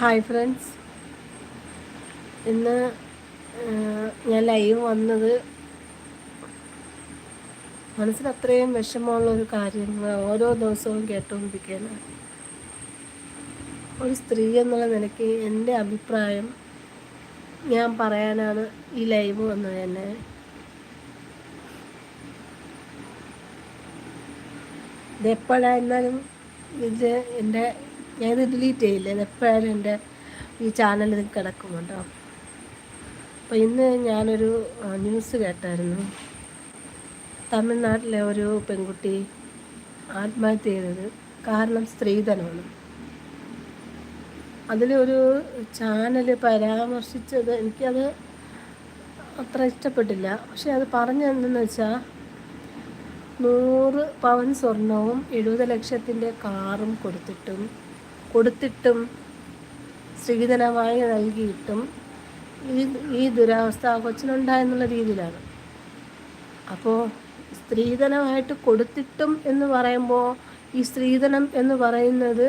Hi friends ഇന്ന് ഞാൻ live വന്നത് മനസ്സിൽ അത്രയും വിഷമമുള്ള ഒരു കാര്യം ഓരോ ദിവസവും കേട്ടുകൊണ്ടിരിക്കുകയാണ്. ഒരു സ്ത്രീ എന്നുള്ള നിലയ്ക്ക് എന്റെ അഭിപ്രായം ഞാൻ പറയാനാണ് ഈ ലൈവ് വന്നത് തന്നെ ഇതെപ്പോഴായിരുന്നാലും ഇത് എന്റെ ഞാനിത് ഡിലീറ്റ് ചെയ്യില്ല ഇതെപ്പോഴായാലും എന്റെ ഈ ചാനൽ ഇത് കിടക്കും അപ്പോൾ ഇന്ന് ഞാനൊരു ന്യൂസ് കേട്ടായിരുന്നു. തമിഴ്നാട്ടിലെ ഒരു പെൺകുട്ടി ആത്മഹത്യ ചെയ്തത് കാരണം സ്ത്രീധനമാണ്. അതിലൊരു ചാനൽ പരാമർശിച്ചത് എനിക്കത് അത്ര ഇഷ്ടപ്പെട്ടില്ല. പക്ഷെ അത് പറഞ്ഞെന്തെന്ന് വെച്ചാൽ നൂറ് പവൻ സ്വർണവും എഴുപത് ലക്ഷത്തിന്റെ കാറും കൊടുത്തിട്ടും കൊടുത്തിട്ടും സ്ത്രീധനമായി നൽകിയിട്ടും ഈ ഈ ദുരാവസ്ഥ ആ കൊച്ചിനുണ്ടായെന്നുള്ള രീതിയിലാണ്. അപ്പോൾ സ്ത്രീധനമായിട്ട് കൊടുത്തിട്ടും എന്ന് പറയുമ്പോൾ ഈ സ്ത്രീധനം എന്ന് പറയുന്നത്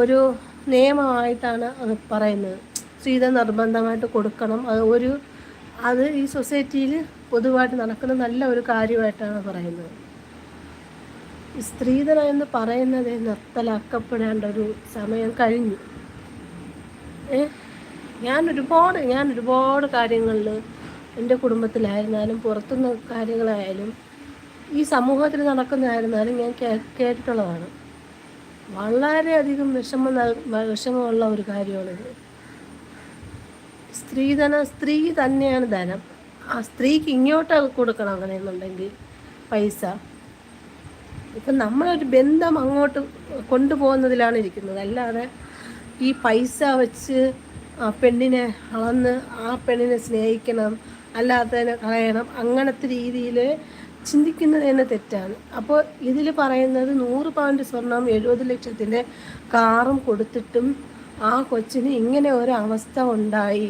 ഒരു നിയമമായിട്ടാണ് അത് പറയുന്നത്. സ്ത്രീധനം നിർബന്ധമായിട്ട് കൊടുക്കണം. അത് ഒരു അത് ഈ സൊസൈറ്റിയിൽ പൊതുവായിട്ട് നടക്കുന്ന നല്ല ഒരു കാര്യമായിട്ടാണ് പറയുന്നത്. സ്ത്രീധനം എന്ന് പറയുന്നത് നിർത്തലാക്കപ്പെടേണ്ട ഒരു സമയം കഴിഞ്ഞു. ഏ? ഞാൻ ഒരുപാട് ഞാൻ ഒരുപാട് കാര്യങ്ങളിൽ എന്റെ കുടുംബത്തിലായിരുന്നാലും പുറത്തുനിന്ന് കാര്യങ്ങളായാലും ഈ സമൂഹത്തിൽ നടക്കുന്നതായിരുന്നാലും ഞാൻ കേ കേട്ടിട്ടുള്ളതാണ്. വളരെയധികം വിഷമം വിഷമമുള്ള ഒരു കാര്യമാണിത്. സ്ത്രീധനം സ്ത്രീ തന്നെയാണ് ധനം. ആ സ്ത്രീക്ക് ഇങ്ങോട്ട് കൊടുക്കണം അങ്ങനെയെന്നുണ്ടെങ്കിൽ പൈസ. ഇപ്പം നമ്മളൊരു ബന്ധം അങ്ങോട്ട് കൊണ്ടുപോകുന്നതിലാണ് ഇരിക്കുന്നത്. അല്ലാതെ ഈ പൈസ വെച്ച് പെണ്ണിനെ അളന്ന് ആ പെണ്ണിനെ സ്നേഹിക്കണം അല്ലാത്തതിനെ കളയണം അങ്ങനത്തെ രീതിയിൽ ചിന്തിക്കുന്നത് തന്നെ തെറ്റാണ്. അപ്പോൾ ഇതിൽ പറയുന്നത് നൂറ് പവന്റ് സ്വർണം എഴുപത് ലക്ഷത്തിന്റെ കാറും കൊടുത്തിട്ടും ആ കൊച്ചിന് ഇങ്ങനെ ഒരു അവസ്ഥ ഉണ്ടായി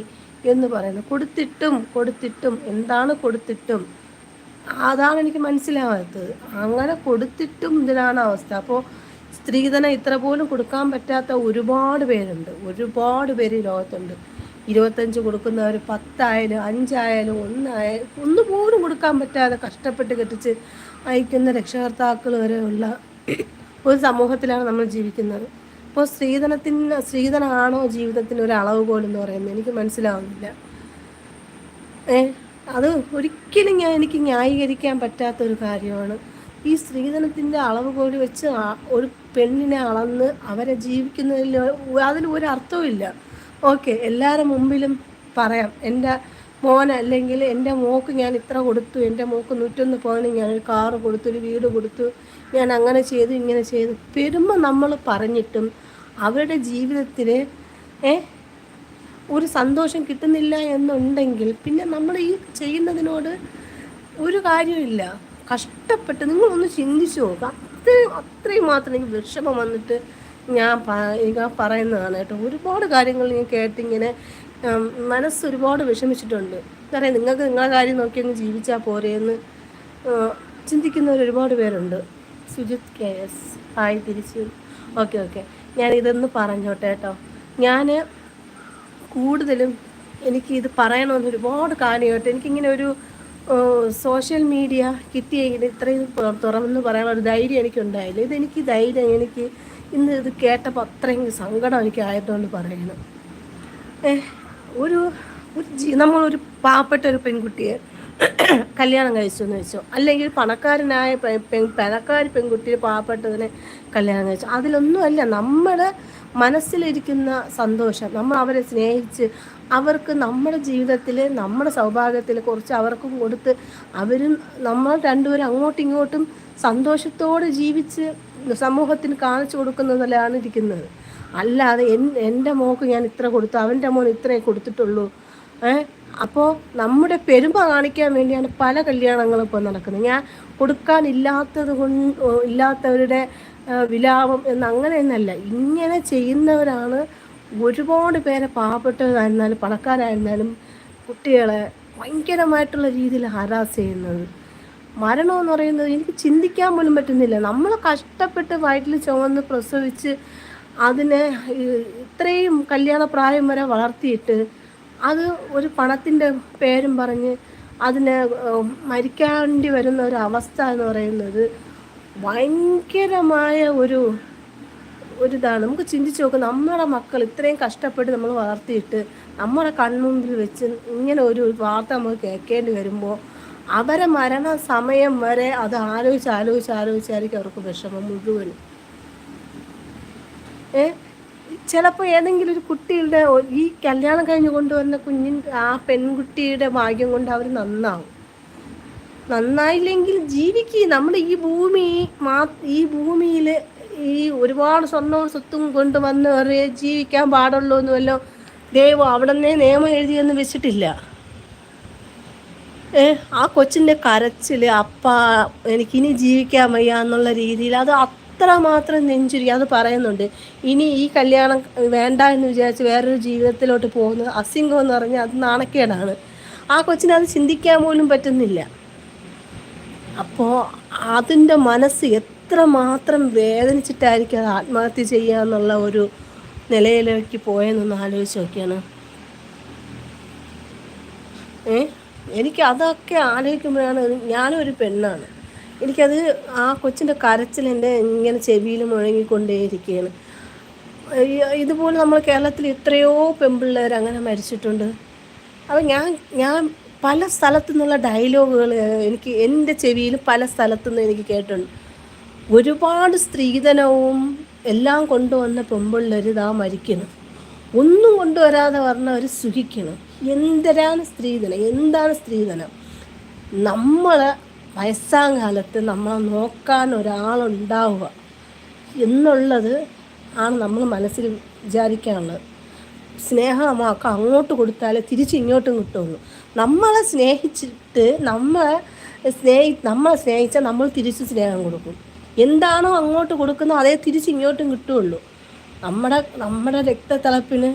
എന്ന് പറയുന്നു. കൊടുത്തിട്ടും കൊടുത്തിട്ടും എന്താണ് കൊടുത്തിട്ടും? അതാണ് എനിക്ക് മനസ്സിലാവാത്തത്. അങ്ങനെ കൊടുത്തിട്ടും ഇതിലാണ് അവസ്ഥ. അപ്പോൾ സ്ത്രീധനം ഇത്ര പോലും കൊടുക്കാൻ പറ്റാത്ത ഒരുപാട് പേരുണ്ട്. ഒരുപാട് പേര് ഈ ലോകത്തുണ്ട്. ഇരുപത്തഞ്ച് കൊടുക്കുന്നവർ പത്തായാലും അഞ്ചായാലും ഒന്നായാലും ഒന്ന് പോലും കൊടുക്കാൻ പറ്റാതെ കഷ്ടപ്പെട്ട് കെട്ടിച്ച് അയക്കുന്ന രക്ഷകർത്താക്കൾ വരെയുള്ള ഒരു സമൂഹത്തിലാണ് നമ്മൾ ജീവിക്കുന്നത്. അപ്പോൾ സ്ത്രീധനത്തിന് സ്ത്രീധനമാണോ ജീവിതത്തിന് ഒരു അളവ് പോലെന്ന് പറയുന്നത് എനിക്ക് മനസ്സിലാവുന്നില്ല. ഏ? അത് ഒരിക്കലും ഞാൻ എനിക്ക് ന്യായീകരിക്കാൻ പറ്റാത്തൊരു കാര്യമാണ്. ഈ സ്ത്രീധനത്തിന്റെ അളവ് കോഴി വെച്ച് ഒരു പെണ്ണിനെ അളന്ന് അവരെ ജീവിക്കുന്നതിൽ അതിൽ ഒരു അർത്ഥവുമില്ല ഓക്കെ എല്ലാവരുടെ മുമ്പിലും പറയാം എന്റെ മോൻ അല്ലെങ്കിൽ എന്റെ മോക്ക് ഞാൻ ഇത്ര കൊടുത്തു എന്റെ മോക്ക് നൂറ്റൊന്ന് ഞാൻ ഒരു കാറ് കൊടുത്തു ഒരു വീട് കൊടുത്തു ഞാൻ അങ്ങനെ ചെയ്തു ഇങ്ങനെ ചെയ്തു. പെരുമ്പോൾ നമ്മൾ പറഞ്ഞിട്ടും അവരുടെ ജീവിതത്തിൽ ഏ ഒരു സന്തോഷം കിട്ടുന്നില്ല എന്നുണ്ടെങ്കിൽ പിന്നെ നമ്മൾ ഈ ചെയ്യുന്നതിനോട് ഒരു കാര്യമില്ല കഷ്ടപ്പെട്ട് നിങ്ങളൊന്ന് ചിന്തിച്ചു നോക്കുക അത്രയും അത്രയും മാത്രം എനിക്ക് വിഷമം വന്നിട്ട് ഞാൻ എനിക്ക് പറയുന്നതാണ് കേട്ടോ. ഒരുപാട് കാര്യങ്ങൾ ഞാൻ കേട്ടിങ്ങനെ മനസ്സ് ഒരുപാട് വിഷമിച്ചിട്ടുണ്ട്. പറയാം നിങ്ങൾക്ക് നിങ്ങളെ കാര്യം നോക്കി അങ്ങ് ജീവിച്ചാൽ പോരെയെന്ന് ചിന്തിക്കുന്നവർ ഒരുപാട് പേരുണ്ട്. Sujith K S. ഹായ് തിരിച്ചു. Okay okay. ഞാൻ ഇതൊന്ന് പറഞ്ഞോട്ടെ കേട്ടോ. ഞാൻ കൂടുതലും എനിക്ക് ഇത് പറയണമെന്ന് ഒരുപാട് കാര്യമായിട്ട് എനിക്കിങ്ങനെ ഒരു സോഷ്യൽ മീഡിയ കിട്ടിയ ഇത്രയും തുറന്ന് പറയാനുള്ള ഒരു ധൈര്യം എനിക്കുണ്ടായില്ല. ഇതെനിക്ക് ധൈര്യം എനിക്ക് ഇന്ന് ഇത് കേട്ടപ്പോൾ അത്രയും സങ്കടം എനിക്ക് ആയതുകൊണ്ട് പറയണം ഒരു ഒരു നമ്മളൊരു പാവപ്പെട്ട ഒരു പെൺകുട്ടിയെ കല്യാണം കഴിച്ചു എന്ന് വെച്ചോ അല്ലെങ്കിൽ പണക്കാരനായ പെൺ പണക്കാരി പെൺകുട്ടിയെ പാവപ്പെട്ടതിനെ കല്യാണം കഴിച്ചു അതിലൊന്നുമല്ല. നമ്മുടെ മനസ്സിലിരിക്കുന്ന സന്തോഷം. നമ്മൾ അവരെ സ്നേഹിച്ച് അവർക്ക് നമ്മുടെ ജീവിതത്തിൽ നമ്മുടെ സൗഭാഗ്യത്തിൽ കുറച്ച് അവർക്കും കൊടുത്ത് അവരും നമ്മൾ രണ്ടുപേരും അങ്ങോട്ടും ഇങ്ങോട്ടും സന്തോഷത്തോടെ ജീവിച്ച് സമൂഹത്തിന് കാണിച്ചു കൊടുക്കുന്നതിലാണ് ഇരിക്കുന്നത്. അല്ലാതെ എൻ എന്റെ മോക്ക് ഞാൻ ഇത്ര കൊടുത്തു അവന്റെ മോൻ ഇത്രേ കൊടുത്തിട്ടുള്ളൂ. ഏഹ് അപ്പോൾ നമ്മുടെ പെരുമ കാണിക്കാൻ വേണ്ടിയാണ് പല കല്യാണങ്ങളും ഇപ്പോൾ നടക്കുന്നത്. ഞാൻ കൊടുക്കാനില്ലാത്തത് കൊണ്ട് ഇല്ലാത്തവരുടെ വിലാപം എന്ന് അങ്ങനെയൊന്നല്ല ഇങ്ങനെ ചെയ്യുന്നവരാണ് ഒരുപാട് പേരെ പാവപ്പെട്ടവരായിരുന്നാലും പണക്കാരായിരുന്നാലും കുട്ടികളെ ഭയങ്കരമായിട്ടുള്ള രീതിയിൽ ഹരാസ് ചെയ്യുന്നത്. മരണമെന്ന് പറയുന്നത് എനിക്ക് ചിന്തിക്കാൻ പോലും പറ്റുന്നില്ല. നമ്മൾ കഷ്ടപ്പെട്ട് വയറ്റിൽ ചുമന്ന് പ്രസവിച്ച് അതിനെ ഇത്രയും കല്യാണ പ്രായം വരെ വളർത്തിയിട്ട് അത് ഒരു പണത്തിന്റെ പേരും പറഞ്ഞ് അതിനെ മരിക്കേണ്ടി വരുന്ന ഒരു അവസ്ഥ എന്ന് പറയുന്നത് ഭയങ്കരമായ ഒരു ഒരിതാണ്. നമുക്ക് ചിന്തിച്ച് നോക്കാം നമ്മുടെ മക്കൾ ഇത്രയും കഷ്ടപ്പെട്ട് നമ്മൾ വളർത്തിയിട്ട് നമ്മുടെ കൺമുമ്പിൽ വെച്ച് ഇങ്ങനെ ഒരു വാർത്ത നമുക്ക് കേൾക്കേണ്ടി വരുമ്പോൾ അവരെ മരണ സമയം വരെ അത് ആലോചിച്ച് ആലോചിച്ച് ആലോചിച്ചായിരിക്കും അവർക്ക് വിഷമം മുഴുവൻ ഏ? ചിലപ്പോൾ ഏതെങ്കിലും ഒരു കുട്ടിയുടെ ഈ കല്യാണം കഴിഞ്ഞ് കൊണ്ടുവന്ന കുഞ്ഞിന്റെ ആ പെൺകുട്ടിയുടെ ഭാഗ്യം കൊണ്ട് അവർ നന്നാവും. നന്നായില്ലെങ്കിൽ ജീവിക്കുക നമ്മുടെ ഈ ഭൂമി മാ ഈ ഭൂമിയിൽ ഈ ഒരുപാട് സ്വർണവും സ്വത്തും കൊണ്ടുവന്ന് ഒരു ജീവിക്കാൻ പാടുള്ളൂ എന്ന് വല്ലതും ദൈവം അവിടെ നിന്നേ നിയമം എഴുതിയെന്ന് വെച്ചിട്ടില്ല. ഏ ആ കൊച്ചിന്റെ കരച്ചിൽ അപ്പ എനിക്കിനി ജീവിക്കാൻ വയ്യ എന്നുള്ള രീതിയിൽ അത് അത്രമാത്രം നെഞ്ചുരി അത് പറയുന്നുണ്ട്. ഇനി ഈ കല്യാണം വേണ്ട എന്ന് വിചാരിച്ച് വേറൊരു ജീവിതത്തിലോട്ട് പോകുന്നത് അസിംഗം എന്ന് പറഞ്ഞാൽ അത് നാണക്കേടാണ്. ആ കൊച്ചിനെ അത് ചിന്തിക്കാൻ പോലും പറ്റുന്നില്ല. അപ്പോൾ അതിന്റെ മനസ്സ് എത്രമാത്രം വേദനിച്ചിട്ടായിരിക്കും അത് ആത്മഹത്യ ചെയ്യുക എന്നുള്ള ഒരു നിലയിലേക്ക് പോയെന്നൊന്ന് ആലോചിച്ച് നോക്കിയാണ്. ഏ? എനിക്ക് അതൊക്കെ ആലോചിക്കുമ്പോഴാണ് ഞാനും ഒരു പെണ്ണാണ്. എനിക്കത് ആ കൊച്ചിന്റെ കരച്ചിൽ എന്റെ ഇങ്ങനെ ചെവിയിൽ മുഴങ്ങിക്കൊണ്ടേയിരിക്കുകയാണ്. ഇതുപോലെ നമ്മൾ കേരളത്തിൽ എത്രയോ പെൺപിള്ളേർ അങ്ങനെ മരിച്ചിട്ടുണ്ട്. അപ്പോൾ ഞാൻ ഞാൻ പല സ്ഥലത്തു നിന്നുള്ള ഡയലോഗുകൾ എനിക്ക് എന്റെ ചെവിയിൽ പല സ്ഥലത്തു നിന്ന് എനിക്ക് കേട്ടിട്ടുണ്ട്. ഒരുപാട് സ്ത്രീധനവും എല്ലാം കൊണ്ടുവന്ന പെമ്പിള്ളേർ ഇതാ മരിക്കണം ഒന്നും കൊണ്ടുവരാതെ പറഞ്ഞ അവർ സുഖിക്കണം എന്തരാണ് സ്ത്രീധനം? എന്താണ് സ്ത്രീധനം? നമ്മൾ വയസ്സാം കാലത്ത് നമ്മളെ നോക്കാൻ ഒരാളുണ്ടാവുക എന്നുള്ളത് ആണ് നമ്മൾ മനസ്സിൽ വിചാരിക്കാനുള്ളത്. സ്നേഹം നമുക്ക് അങ്ങോട്ട് കൊടുത്താലേ തിരിച്ച് ഇങ്ങോട്ടും കിട്ടുള്ളൂ. നമ്മളെ സ്നേഹിച്ചിട്ട് നമ്മളെ സ്നേഹി നമ്മളെ സ്നേഹിച്ചാൽ നമ്മൾ തിരിച്ച് സ്നേഹം കൊടുക്കും. എന്താണോ അങ്ങോട്ട് കൊടുക്കുന്നത് അതേ തിരിച്ച് ഇങ്ങോട്ടും കിട്ടുള്ളൂ. നമ്മുടെ നമ്മുടെ രക്തത്തിളപ്പിന്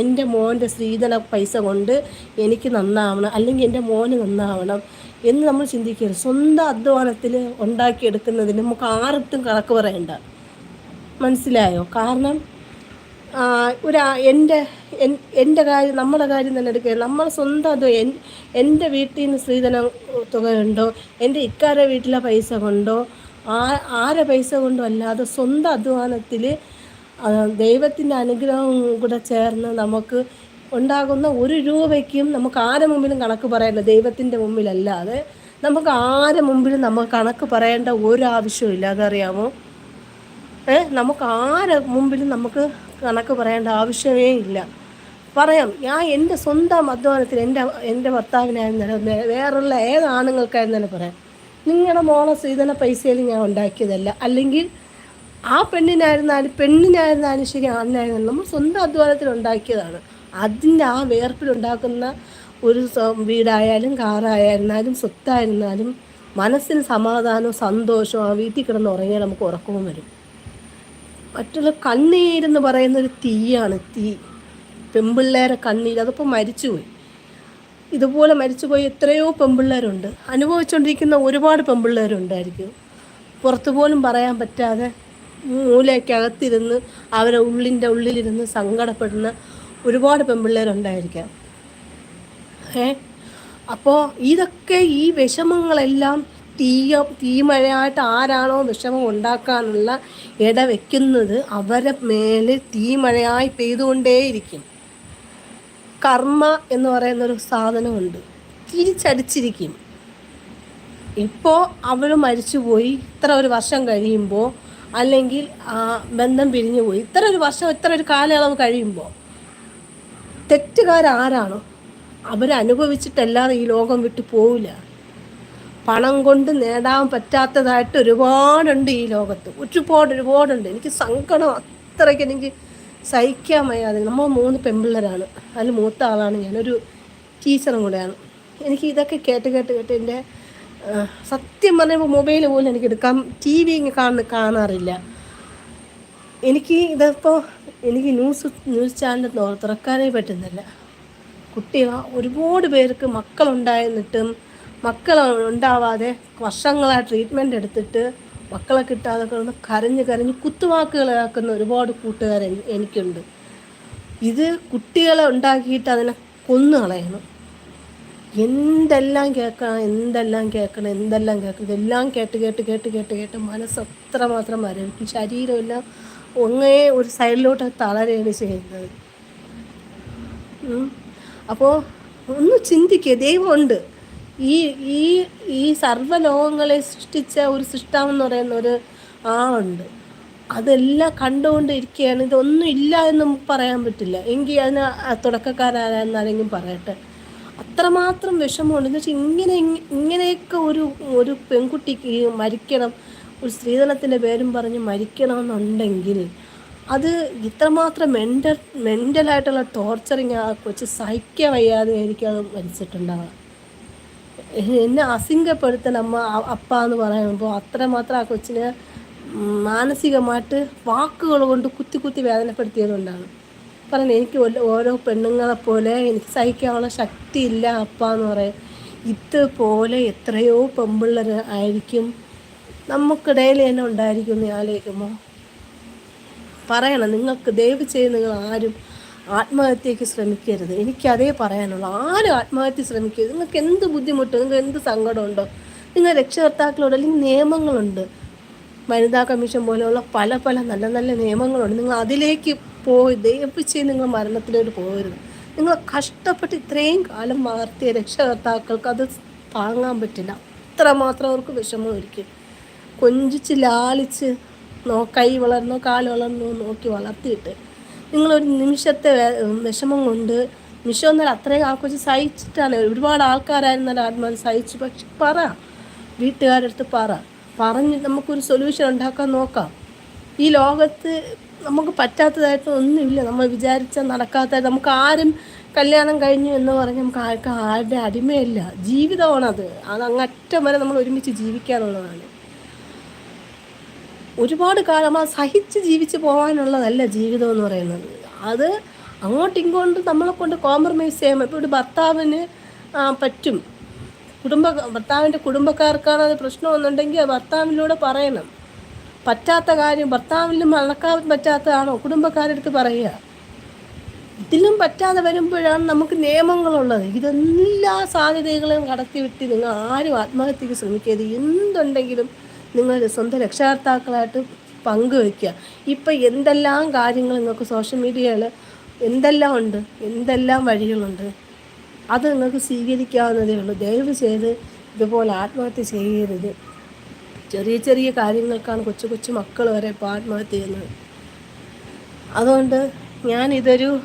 എന്റെ മോന്റെ സ്ത്രീധന പൈസ കൊണ്ട് എനിക്ക് നന്നാവണം അല്ലെങ്കിൽ എന്റെ മോന് നന്നാവണം എന്ന് നമ്മൾ ചിന്തിക്കരുത്. സ്വന്തം അധ്വാനത്തിൽ ഉണ്ടാക്കിയെടുക്കുന്നതിന് നമുക്ക് ആർക്കും കണക്ക് പറയണ്ട. മനസ്സിലായോ? കാരണം ഒരു എന്റെ എന്റെ കാര്യം നമ്മുടെ കാര്യം തന്നെ എടുക്കുക. നമ്മൾ സ്വന്തം അത് എന്റെ വീട്ടിൽ നിന്ന് സ്ത്രീധനം തുകയുണ്ടോ എന്റെ ഇക്കാരെ വീട്ടിലെ പൈസ കൊണ്ടോ? ആ ആരെ പൈസ കൊണ്ടോ അല്ലാതെ സ്വന്തം അധ്വാനത്തിൽ ദൈവത്തിന്റെ അനുഗ്രഹം കൂടെ ചേർന്ന് നമുക്ക് ഉണ്ടാകുന്ന ഒരു രൂപയ്ക്കും നമുക്ക് ആരെ മുമ്പിലും കണക്ക് പറയേണ്ട ദൈവത്തിന്റെ മുമ്പിലല്ലാതെ നമുക്ക് ആരെ മുമ്പിലും നമുക്ക് കണക്ക് പറയേണ്ട ഒരാവശ്യവും ഇല്ല അതറിയാമോ ഏ നമുക്ക് ആരെ മുമ്പിലും നമുക്ക് കണക്ക് പറയേണ്ട ആവശ്യമേ ഇല്ല. പറയാം ഞാൻ എന്റെ സ്വന്തം അധ്വാനത്തിൽ എന്റെ എന്റെ ഭർത്താവിനായിരുന്നാലും വേറുള്ള ഏത് ആണുങ്ങൾക്കായിരുന്നാലും പറയാം. നിങ്ങളുടെ മോളെ സ്ത്രീധന പൈസയിൽ ഞാൻ ഉണ്ടാക്കിയതല്ല. അല്ലെങ്കിൽ ആ പെണ്ണിനായിരുന്നാലും പെണ്ണിനായിരുന്നാലും ശരി ആണിനായിരുന്നാലും നമ്മൾ സ്വന്തം അധ്വാനത്തിൽ ഉണ്ടാക്കിയതാണ്. അതിന്റെ ആ വേർപ്പിലുണ്ടാക്കുന്ന ഒരു വീടായാലും കാറായിരുന്നാലും സ്വത്തായിരുന്നാലും മനസ്സിന് സമാധാനവും സന്തോഷവും ആ വീട്ടിൽ കിടന്ന് ഉറങ്ങിയാൽ നമുക്ക് ഉറക്കവും വരും. മറ്റുള്ള കണ്ണീരെന്ന് പറയുന്നൊരു തീയാണ് തീ. പെമ്പിള്ളേരെ കണ്ണീര്. അതിപ്പോൾ മരിച്ചുപോയി. ഇതുപോലെ മരിച്ചുപോയി എത്രയോ പെമ്പിള്ളേരുണ്ട്. അനുഭവിച്ചുകൊണ്ടിരിക്കുന്ന ഒരുപാട് പെമ്പിള്ളേരുണ്ടായിരിക്കും. പുറത്തു പോലും പറയാൻ പറ്റാതെ മൂലയ്ക്കകത്തിരുന്ന് അവരെ ഉള്ളിന്റെ ഉള്ളിലിരുന്ന് സങ്കടപ്പെടുന്ന ഒരുപാട് പെമ്പിള്ളേരുണ്ടായിരിക്കാം. ഏ? അപ്പോൾ ഇതൊക്കെ ഈ വിഷമങ്ങളെല്ലാം തീയ തീമഴയായിട്ട് ആരാണോ വിഷമം ഉണ്ടാക്കാനുള്ള ഇട വയ്ക്കുന്നത് അവരെ മേലെ തീമഴയായി പെയ്തുകൊണ്ടേയിരിക്കും. കർമ്മ എന്ന് പറയുന്നൊരു സാധനമുണ്ട്. തിരിച്ചടിച്ചിരിക്കും. ഇപ്പോൾ അവൾ മരിച്ചുപോയി ഇത്ര ഒരു വർഷം കഴിയുമ്പോൾ അല്ലെങ്കിൽ ആ ബന്ധം പിരിഞ്ഞു പോയി ഇത്ര ഒരു വർഷം ഇത്ര ഒരു കാലയളവ് കഴിയുമ്പോൾ തെറ്റുകാരാരാണോ? അവരനുഭവിച്ചിട്ടല്ലാതെ ഈ ലോകം വിട്ടു പോവില്ല. പണം കൊണ്ട് നേടാൻ പറ്റാത്തതായിട്ട് ഒരുപാടുണ്ട് ഈ ലോകത്ത്. ഒരുപാട് ഒരുപാടുണ്ട്. എനിക്ക് സങ്കടം അത്രയ്ക്ക് എനിക്ക് സഹിക്കാൻ വയ്യാതെ. നമ്മൾ മൂന്ന് പെമ്പിള്ളരാണ്. അതിൽ മൂത്ത ആളാണ് ഞാനൊരു ടീച്ചറും കൂടെയാണ്. എനിക്ക് ഇതൊക്കെ കേട്ട് കേട്ട് കേട്ട് എന്റെ സത്യം പറഞ്ഞപ്പോൾ മൊബൈൽ പോലും എനിക്ക് എടുക്കാം ടി വി കാണുന്ന കാണാറില്ല. എനിക്ക് ഇതിപ്പോൾ എനിക്ക് ന്യൂസ് ന്യൂസ് ചാനൽ തുറക്കാനേ പറ്റുന്നില്ല. കുട്ടികൾ ഒരുപാട് പേർക്ക് മക്കളുണ്ടായിരുന്നിട്ടും മക്കൾ ഉണ്ടാവാതെ വർഷങ്ങളായി ട്രീറ്റ്മെന്റ് എടുത്തിട്ട് മക്കളെ കിട്ടാതെ കിടന്ന് കരഞ്ഞ് കരഞ്ഞ് കുത്തുവാക്കുകളാക്കുന്ന ഒരുപാട് കൂട്ടുകാർ എനിക്കുണ്ട്. ഇത് കുട്ടികളെ ഉണ്ടാക്കിയിട്ട് അതിനെ കൊന്നു കളയണം എന്തെല്ലാം കേൾക്കണം എന്തെല്ലാം കേൾക്കണം എന്തെല്ലാം കേൾക്കണം ഇതെല്ലാം കേട്ട് കേട്ട് കേട്ട് കേട്ട് കേട്ട് മനസ്സ് അത്രമാത്രം മരവിക്കും ശരീരമെല്ലാം ഒന്നേ ഒരു സൈഡിലോട്ട് തളരുകയാണ് ചെയ്യുന്നത്. അപ്പോൾ ഒന്ന് ചിന്തിക്കുക ദൈവമുണ്ട്. ഈ ഈ ഈ സർവലോകങ്ങളെ സൃഷ്ടിച്ച ഒരു സൃഷ്ടാവെന്ന് പറയുന്ന ഒരു ആളുണ്ട്. അതെല്ലാം കണ്ടുകൊണ്ടിരിക്കുകയാണ്. ഇതൊന്നും ഇല്ല എന്ന് പറയാൻ പറ്റില്ല. എങ്കിൽ അതിന് തുടക്കക്കാരാരെന്നാരെങ്കിലും പറയട്ടെ. അത്രമാത്രം വിഷമമുണ്ട്. എന്ന് വെച്ചാൽ ഇങ്ങനെ ഇങ്ങനെയൊക്കെ ഒരു ഒരു പെൺകുട്ടിക്ക് മരിക്കണം ഒരു സ്ത്രീധനത്തിന്റെ പേരും പറഞ്ഞ് മരിക്കണമെന്നുണ്ടെങ്കിൽ അത് ഇത്രമാത്രം മെന്റൽ മെന്റലായിട്ടുള്ള ടോർച്ചറിങ് ആ കൊച്ച് സഹിക്കാൻ വയ്യാതെ ആയിരിക്കും അത് മരിച്ചിട്ടുണ്ടാവുക. എന്നെ അസിംഗപ്പെടുത്ത നമ്മ അപ്പ എന്ന് പറയുമ്പോൾ അത്രമാത്രം ആ കൊച്ചിനെ മാനസികമായിട്ട് വാക്കുകൾ കൊണ്ട് കുത്തി കുത്തി വേദനപ്പെടുത്തിയതുകൊണ്ടാണ്. പറഞ്ഞു എനിക്ക് ഓരോ പെണ്ണുങ്ങളെ പോലെ എനിക്ക് സഹിക്കാനുള്ള ശക്തി ഇല്ല അപ്പ എന്ന് പറയും. ഇതുപോലെ എത്രയോ പെമ്പിള്ളർ ആയിരിക്കും നമുക്കിടയിൽ തന്നെ ഉണ്ടായിരിക്കും ആലോചിക്കുമ്പോൾ പറയണം നിങ്ങൾക്ക് ദയവ് ചെയ്ത് നിങ്ങൾ ആരും ആത്മഹത്യക്ക് ശ്രമിക്കരുത്. എനിക്കതേ പറയാനുള്ളൂ. ആരും ആത്മഹത്യ ശ്രമിക്കരുത്? നിങ്ങൾക്ക് എന്ത് ബുദ്ധിമുട്ട്? നിങ്ങൾക്ക് എന്ത് സങ്കടമുണ്ടോ? നിങ്ങൾ രക്ഷകർത്താക്കളോട് അല്ലെങ്കിൽ നിയമങ്ങളുണ്ട്. വനിതാ കമ്മീഷൻ പോലെയുള്ള പല പല നല്ല നല്ല നിയമങ്ങളുണ്ട്. നിങ്ങൾ അതിലേക്ക് പോയി ദയപ്പിച്ച് നിങ്ങൾ മരണത്തിലോട്ട് പോകരുത്. നിങ്ങൾ കഷ്ടപ്പെട്ട് ഇത്രയും കാലം വളർത്തിയ രക്ഷകർത്താക്കൾക്ക് അത് താങ്ങാൻ പറ്റില്ല. അത്രമാത്രം അവർക്ക് വിഷമമായിരിക്കും കൊഞ്ചിച്ച് ലാളിച്ച് നോ കൈ വളർന്നോ കാൽ വളർന്നോ നോക്കി വളർത്തിയിട്ട് നിങ്ങളൊരു നിമിഷത്തെ വിഷമം കൊണ്ട് നിമിഷം എന്നാൽ അത്രയും ആ കൊച്ച് സഹിച്ചിട്ടാണ്. ഒരുപാട് ആൾക്കാരായിരുന്നാലും ആത്മാവ് സഹിച്ചു. പക്ഷെ പറ വീട്ടുകാരുടെ അടുത്ത് പറ. പറഞ്ഞ് നമുക്കൊരു സൊല്യൂഷൻ ഉണ്ടാക്കാൻ നോക്കാം. ഈ ലോകത്ത് നമുക്ക് പറ്റാത്തതായിട്ട് ഒന്നുമില്ല. നമ്മൾ വിചാരിച്ചാൽ നടക്കാത്ത നമുക്ക് ആരും കല്യാണം കഴിഞ്ഞു എന്ന് പറഞ്ഞ് നമുക്ക് ആർക്കും ആരുടെ അടിമയല്ല. ജീവിതമാണത്. അത് അങ്ങറ്റം വരെ നമ്മൾ ഒരുമിച്ച് ജീവിക്കാനുള്ളതാണ്. ഒരുപാട് കാലം ആ സഹിച്ച് ജീവിച്ച് പോകാനുള്ളതല്ല ജീവിതം എന്ന് പറയുന്നത്. അത് അങ്ങോട്ടും ഇങ്ങോട്ടും നമ്മളെ കൊണ്ട് കോംപ്രമൈസ് ചെയ്യാൻ ഇപ്പോൾ ഒരു ഭർത്താവിന് പറ്റും. കുടുംബ ഭർത്താവിന്റെ കുടുംബക്കാർക്കാണ് അത് പ്രശ്നമെന്നുണ്ടെങ്കിൽ ഭർത്താവിലൂടെ പറയണം. പറ്റാത്ത കാര്യം ഭർത്താവിലും നടക്കാൻ പറ്റാത്തതാണോ? കുടുംബക്കാരെടുത്ത് പറയുക. ഇതിലും പറ്റാതെ വരുമ്പോഴാണ് നമുക്ക് നിയമങ്ങളുള്ളത്. ഇതെല്ലാ സാധ്യതകളും കടത്തിവിട്ട് നിങ്ങൾ ആരും ആത്മഹത്യക്ക് ശ്രമിക്കരുത്. എന്തുണ്ടെങ്കിലും നിങ്ങൾ സ്വന്തം രക്ഷകർത്താക്കളായിട്ട് പങ്കുവയ്ക്കുക. ഇപ്പം എന്തെല്ലാം കാര്യങ്ങൾ നിങ്ങൾക്ക് സോഷ്യൽ മീഡിയയിൽ എന്തെല്ലാം ഉണ്ട് എന്തെല്ലാം വഴികളുണ്ട് അത് നിങ്ങൾക്ക് സ്വീകരിക്കാവുന്നതേ ഉള്ളൂ. ദയവ് ചെയ്ത് ഇതുപോലെ ആത്മഹത്യ ചെയ്യരുത്. ചെറിയ ചെറിയ കാര്യങ്ങൾക്കാണ് കൊച്ചു കൊച്ചു മക്കൾ വരെ ഇപ്പോൾ ആത്മഹത്യ ചെയ്യുന്നത്. അതുകൊണ്ട് ഞാനിതൊരു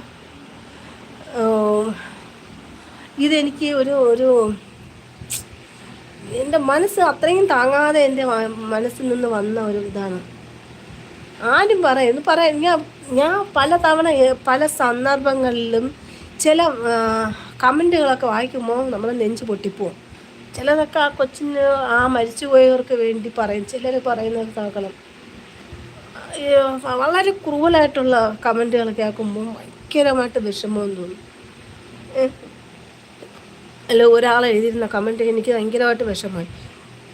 ഇതെനിക്ക് ഒരു ഒരു എന്റെ മനസ്സ് അത്രയും താങ്ങാതെ എന്റെ മനസ്സിൽ നിന്ന് വന്ന ഒരു ഇതാണ്. ആരും പറയുന്നു പറയാം. ഞാൻ ഞാൻ പല തവണ പല സന്ദർഭങ്ങളിലും ചില കമന്റുകളൊക്കെ വായിക്കുമ്പോൾ നമ്മൾ നെഞ്ച് പൊട്ടിപ്പോവും. ചിലതൊക്കെ ആ കൊച്ചിന് ആ മരിച്ചുപോയവർക്ക് വേണ്ടി പറയും. ചിലർ പറയുന്നത് കേൾക്കണം വളരെ ക്രൂവലായിട്ടുള്ള കമന്റുകൾ കേൾക്കുമ്പോൾ ഭയങ്കരമായിട്ട് വിഷമം തോന്നും. അല്ല ഒരാൾ എഴുതിയിരുന്ന കമന്റ് എനിക്ക് ഭയങ്കരമായിട്ട് വിഷമമായി.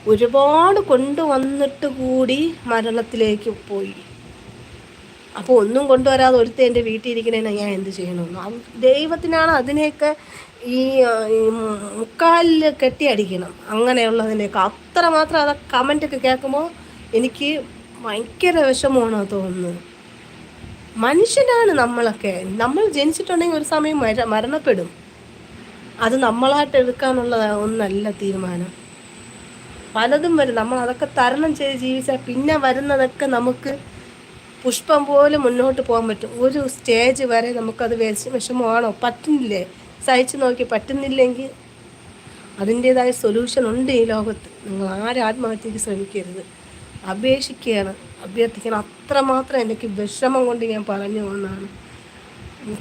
ഒരുപാട് കൊണ്ടുവന്നിട്ട് കൂടി മരണത്തിലേക്ക് പോയി. അപ്പോൾ ഒന്നും കൊണ്ടുവരാതെ ഒരുത്തേ എന്റെ വീട്ടിൽ ഇരിക്കണേനെ ഞാൻ എന്ത് ചെയ്യണമെന്ന്? ദൈവത്തിനാണ് അതിനെയൊക്കെ ഈ മുക്കാലിൽ കെട്ടിയടിക്കണം അങ്ങനെയുള്ളതിനെയൊക്കെ. അത്രമാത്രം അത് കമന്റൊക്കെ കേൾക്കുമ്പോൾ എനിക്ക് ഭയങ്കര വിഷമമാണ് തോന്നുന്നത്. മനുഷ്യനാണ് നമ്മളൊക്കെ. നമ്മൾ ജനിച്ചിട്ടുണ്ടെങ്കിൽ ഒരു സമയം മര മരണപ്പെടും. അത് നമ്മളായിട്ട് എടുക്കാനുള്ള ഒന്നല്ല തീരുമാനം. പലതും വരും. നമ്മൾ അതൊക്കെ തരണം ചെയ്ത് ജീവിച്ചാൽ പിന്നെ വരുന്നതൊക്കെ നമുക്ക് പുഷ്പം പോലും മുന്നോട്ട് പോകാൻ പറ്റും. ഒരു സ്റ്റേജ് വരെ നമുക്കത് വിഷമമാണോ? പറ്റുന്നില്ലേ? സഹിച്ചു നോക്കി പറ്റുന്നില്ലെങ്കിൽ അതിന്റേതായ സൊല്യൂഷൻ ഉണ്ട് ഈ ലോകത്ത്. നിങ്ങൾ ആരും ആത്മഹത്യക്ക് ശ്രമിക്കരുത്. അപേക്ഷിക്കുകയാണ്. അഭ്യർത്ഥിക്കണം. അത്രമാത്രം എനിക്ക് വിഷമം കൊണ്ട് ഞാൻ പറഞ്ഞു ഒന്നാണ്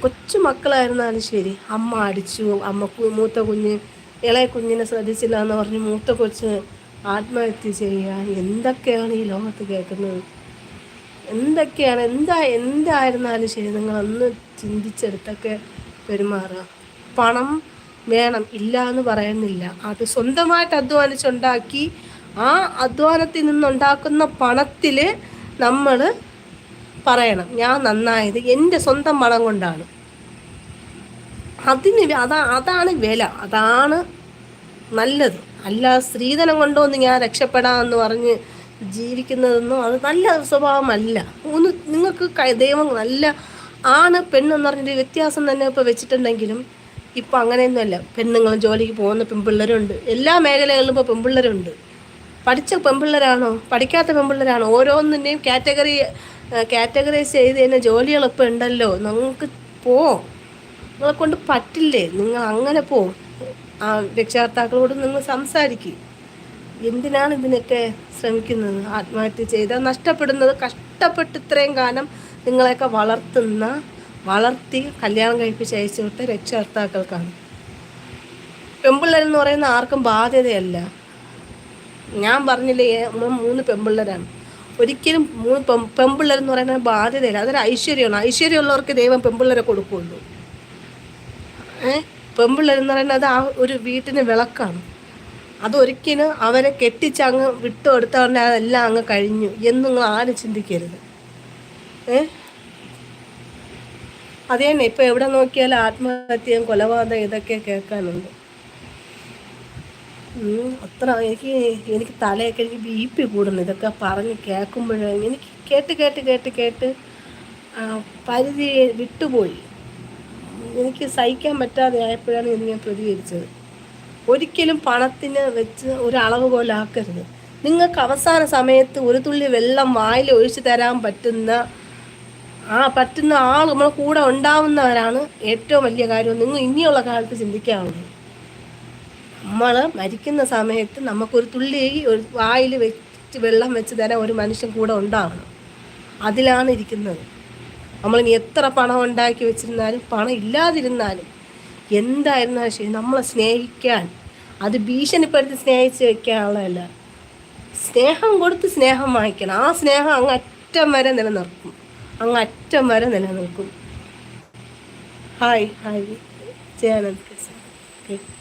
കൊച്ചു മക്കളായിരുന്നാലും ശരി. അമ്മ അടിച്ചു അമ്മ മൂത്ത കുഞ്ഞ് ഇളയ കുഞ്ഞിനെ ശ്രദ്ധിച്ചില്ല എന്ന് പറഞ്ഞ് മൂത്ത കൊച്ച് ആത്മഹത്യ ചെയ്യുക. എന്തൊക്കെയാണ് ഈ ലോകത്ത് കേൾക്കുന്നത്? എന്തൊക്കെയാണ് എന്താ എന്തായിരുന്നാലും ശരി നിങ്ങളൊന്ന് ചിന്തിച്ചെടുത്തൊക്കെ പെരുമാറുക. പണം വേണം ഇല്ല എന്ന് പറയുന്നില്ല. അത് സ്വന്തമായിട്ട് അധ്വാനിച്ചുണ്ടാക്കി ആ അധ്വാനത്തിൽ നിന്നുണ്ടാക്കുന്ന പണത്തിൽ നമ്മൾ പറയണം ഞാൻ നന്നായത് എന്റെ സ്വന്തം മണം കൊണ്ടാണ്. അതിന് അതാ അതാണ് വില. അതാണ് നല്ലത്. അല്ല സ്ത്രീധനം കൊണ്ടൊന്ന് ഞാൻ രക്ഷപ്പെടാമെന്ന് പറഞ്ഞ് ജീവിക്കുന്നതൊന്നും അത് നല്ല സ്വഭാവമല്ല. ഒന്ന് നിങ്ങൾക്ക് ദൈവം നല്ല ആണ് പെണ്ണെന്ന് പറഞ്ഞൊരു വ്യത്യാസം തന്നെ ഇപ്പോൾ വെച്ചിട്ടുണ്ടെങ്കിലും ഇപ്പം അങ്ങനെയൊന്നുമല്ല. പെണ്ണുങ്ങൾ ജോലിക്ക് പോകുന്ന പെൺപിള്ളേരുണ്ട്. എല്ലാ മേഖലകളിലും ഇപ്പോൾ പെൺപിള്ളേരുണ്ട്. പഠിച്ച പെൺപിള്ളേരാണോ? പഠിക്കാത്ത പെൺപിള്ളേരാണോ? ഓരോന്നിന്റെയും കാറ്റഗറി കാറ്റഗറൈസ് ചെയ്ത് തന്നെ എളുപ്പം ഉണ്ടല്ലോ നിങ്ങൾക്ക് പോ നിങ്ങളെ കൊണ്ട് പറ്റില്ലേ? നിങ്ങൾ അങ്ങനെ പോ ആ രക്ഷകർത്താക്കളോട് നിങ്ങൾ സംസാരിക്കും. എന്തിനാണ് ഇതിനൊക്കെ ശ്രമിക്കുന്നത്? ആത്മഹത്യ ചെയ്താൽ നഷ്ടപ്പെടുന്നത്. കഷ്ടപ്പെട്ട് ഇത്രയും കാലം നിങ്ങളെയൊക്കെ വളർത്തുന്ന വളർത്തി കല്യാണം കഴിപ്പിച്ച് അയച്ചു വിട്ട രക്ഷകർത്താക്കൾക്കാണ് പെമ്പിള്ളേരെന്ന് പറയുന്ന ആർക്കും ബാധ്യതയല്ല. ഞാൻ പറഞ്ഞില്ലേ മൂന്ന് പെമ്പിള്ളേരാണ് ഒരിക്കലും മൂന്ന് പെം പറയുന്ന പറയുന്നത് ബാധ്യതയില്ല. അതൊരു ഐശ്വര്യമാണ്. ഐശ്വര്യമുള്ളവർക്ക് ദൈവം പെമ്പിള്ളരെ കൊടുക്കുള്ളൂ ഏഹ് പെമ്പിള്ളേരെന്ന് പറയുന്നത് ആ ഒരു വീട്ടിന് വിളക്കാണ്. അതൊരിക്കലും അവരെ കെട്ടിച്ച് അങ്ങ് വിട്ടു കൊടുത്തവരുടെ അതെല്ലാം അങ്ങ് കഴിഞ്ഞു എന്ന് നിങ്ങൾ ആരും ചിന്തിക്കരുത്. ഏ? അതേ ഇപ്പം എവിടെ നോക്കിയാലും ആത്മഹത്യയും കൊലപാതകം ഇതൊക്കെ കേൾക്കാനുണ്ട്. അത്ര എനിക്ക് എനിക്ക് തലയൊക്കെ എനിക്ക് ബി പി കൂടുന്നു ഇതൊക്കെ പറഞ്ഞ് കേൾക്കുമ്പോഴേ എനിക്ക് കേട്ട് കേട്ട് കേട്ട് കേട്ട് പരിധി വിട്ടുപോയി. എനിക്ക് സഹിക്കാൻ പറ്റാതെ ആയപ്പോഴാണ് ഇത് ഞാൻ പ്രതികരിച്ചത്. ഒരിക്കലും പണത്തിന് വെച്ച് ഒരു അളവ് പോലെ നിങ്ങൾക്ക് അവസാന സമയത്ത് ഒരു തുള്ളി വെള്ളം വായിൽ ഒഴിച്ചു തരാൻ പറ്റുന്ന ആ പറ്റുന്ന ആൾ നമ്മളെ കൂടെ ഉണ്ടാവുന്നവരാണ് ഏറ്റവും വലിയ കാര്യം. നിങ്ങൾ ഇനിയുള്ള കാലത്ത് ചിന്തിക്കാവുന്നത്. നമ്മൾ മരിക്കുന്ന സമയത്ത് നമുക്കൊരു തുള്ളി ഒരു വായിൽ വെച്ച് വെള്ളം വെച്ച് തരാൻ ഒരു മനുഷ്യൻ കൂടെ ഉണ്ടാവണം. അതിലാണ് ഇരിക്കുന്നത്. നമ്മളിനി എത്ര പണം ഉണ്ടാക്കി വെച്ചിരുന്നാലും പണം ഇല്ലാതിരുന്നാലും എന്തായിരുന്നാലും ശരി നമ്മളെ സ്നേഹിക്കാൻ അത് ഭീഷണിപ്പെടുത്തി സ്നേഹിച്ച് വെക്കാനുള്ളതല്ല സ്നേഹം കൊടുത്ത് സ്നേഹം വാങ്ങിക്കണം. ആ സ്നേഹം അങ്ങ് അറ്റം വരെ നിലനിർത്തും. അങ്ങ് അറ്റം വരെ നിലനിൽക്കും. Hi hi. ചെയ്യാനന്ത് അങ്ങ്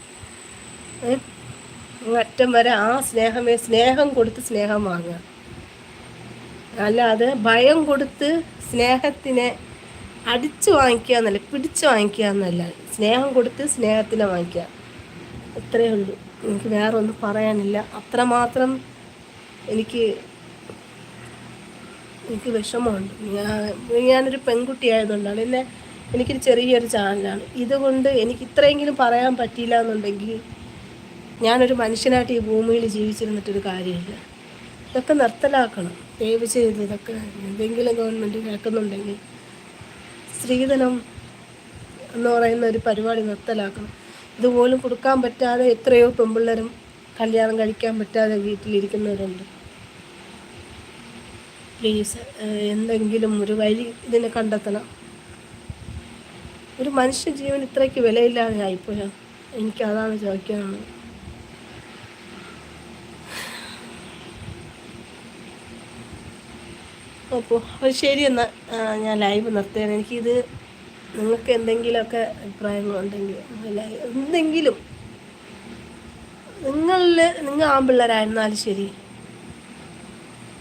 അറ്റം വരെ ആ സ്നേഹമേ സ്നേഹം കൊടുത്ത് സ്നേഹം വാങ്ങുക. അല്ലാതെ ഭയം കൊടുത്ത് സ്നേഹത്തിനെ അടിച്ചു വാങ്ങിക്കുക എന്നല്ല പിടിച്ചു വാങ്ങിക്കുക എന്നല്ല. സ്നേഹം കൊടുത്ത് സ്നേഹത്തിനെ വാങ്ങിക്കുക. ഇത്രയേ ഉള്ളൂ. എനിക്ക് വേറെ ഒന്നും പറയാനില്ല. അത്രമാത്രം എനിക്ക് എനിക്ക് വിഷമമുണ്ട്. ഞാൻ ഞാനൊരു പെൺകുട്ടി ആയതുകൊണ്ടാണ്. എന്നെ എനിക്കൊരു ചെറിയൊരു ചാനലാണ്. ഇതുകൊണ്ട് എനിക്ക് ഇത്രയെങ്കിലും പറയാൻ പറ്റിയില്ല എന്നുണ്ടെങ്കിൽ ഞാനൊരു മനുഷ്യനായിട്ട് ഈ ഭൂമിയിൽ ജീവിച്ചിരുന്നിട്ടൊരു കാര്യമില്ല. ഇതൊക്കെ നിർത്തലാക്കണം. ദയവ് ചെയ്ത് ഇതൊക്കെ എന്തെങ്കിലും ഗവൺമെന്റ് കേൾക്കുന്നുണ്ടെങ്കിൽ സ്ത്രീധനം എന്ന് പറയുന്ന ഒരു പരിപാടി നിർത്തലാക്കണം. ഇതുപോലും കൊടുക്കാൻ പറ്റാതെ എത്രയോ പെമ്പിള്ളേരും കല്യാണം കഴിക്കാൻ പറ്റാതെ വീട്ടിലിരിക്കുന്നവരുണ്ട്. പ്ലീസ് എന്തെങ്കിലും ഒരു വഴി ഇതിനെ കണ്ടെത്തണം. ഒരു മനുഷ്യ ജീവൻ ഇത്രയ്ക്ക് വിലയില്ലാതെ ആയിപ്പോയാ എനിക്കതാണ് ചോദിക്കാനുള്ളത്. അപ്പോൾ അത് ശരി എന്നാൽ ഞാൻ ലൈവ് നിർത്തുകയാണ്. എനിക്കിത് നിങ്ങൾക്ക് എന്തെങ്കിലുമൊക്കെ അഭിപ്രായങ്ങളുണ്ടെങ്കിൽ എന്തെങ്കിലും നിങ്ങളിൽ നിങ്ങൾ ആമ്പിള്ളേരായിരുന്നാലും ശരി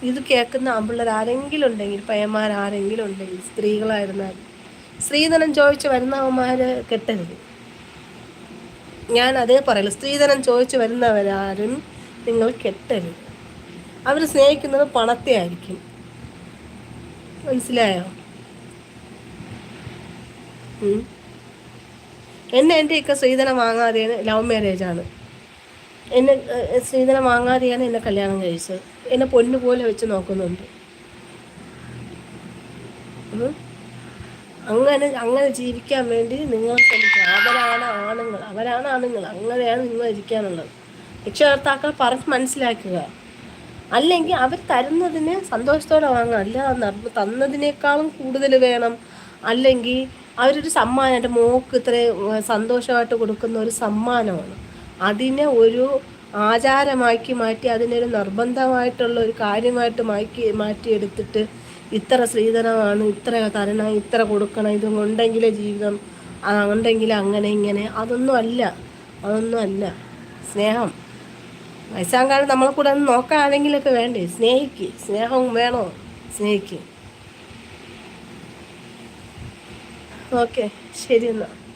ഇത് കേൾക്കുന്ന ആമ്പിള്ളേർ ആരെങ്കിലും ഉണ്ടെങ്കിൽ പയ്യന്മാർ ആരെങ്കിലും ഉണ്ടെങ്കിൽ സ്ത്രീകളായിരുന്നാലും സ്ത്രീധനം ചോദിച്ച് വരുന്നവന്മാർ കെട്ടരുത്. ഞാൻ അതേ പറയല്ലോ സ്ത്രീധനം ചോദിച്ച് വരുന്നവരാരും നിങ്ങൾ കെട്ടരുത്. അവർ സ്നേഹിക്കുന്നത് പണത്തെ ആയിരിക്കും. മനസ്സിലായോ? എന്നെ എന്റെ ഒക്കെ സ്ത്രീധനം വാങ്ങാതെയാണ് ലവ് മാരേജാണ് എന്നെ സ്ത്രീധനം വാങ്ങാതെയാണ് എന്നെ കല്യാണം കഴിച്ചത്. എന്നെ പൊന്നു പോലെ വെച്ച് നോക്കുന്നുണ്ട്. അങ്ങനെ അങ്ങനെ ജീവിക്കാൻ വേണ്ടി നിങ്ങൾ ശ്രമിക്കുക. അവരാണ് ആണുങ്ങൾ. അവരാണ് ആണുങ്ങൾ. അങ്ങനെയാണ് നിങ്ങൾ ഇരിക്കാനുള്ളത്. രക്ഷകർത്താക്കൾ പറഞ്ഞ് മനസ്സിലാക്കുക. അല്ലെങ്കിൽ അവർ തരുന്നതിന് സന്തോഷത്തോടെ വാങ്ങാം അല്ല തന്നതിനേക്കാളും കൂടുതൽ വേണം. അല്ലെങ്കിൽ അവരൊരു സമ്മാനം എന്റെ മോക്ക് ഇത്ര സന്തോഷമായിട്ട് കൊടുക്കുന്ന ഒരു സമ്മാനമാണ്. അതിനെ ഒരു ആചാരമാക്കി മാറ്റി അതിനൊരു നിർബന്ധമായിട്ടുള്ള ഒരു കാര്യമായിട്ട് മാറ്റി മാറ്റിയെടുത്തിട്ട് ഇത്ര സ്ത്രീധനമാണ് ഇത്ര തരണം ഇത്ര കൊടുക്കണം ഇതും ഉണ്ടെങ്കിലേ ജീവിതം ഉണ്ടെങ്കിൽ അങ്ങനെ ഇങ്ങനെ അതൊന്നും അല്ല. അതൊന്നും അല്ല. സ്നേഹം. വയസ്സാകാലം നമ്മളെ കൂടെ ഒന്ന് നോക്കാണെങ്കിലൊക്കെ വേണ്ടേ? സ്നേഹിക്ക്. സ്നേഹവും വേണോ? സ്നേഹിക്ക്. ഓക്കെ. ശരി എന്നാൽ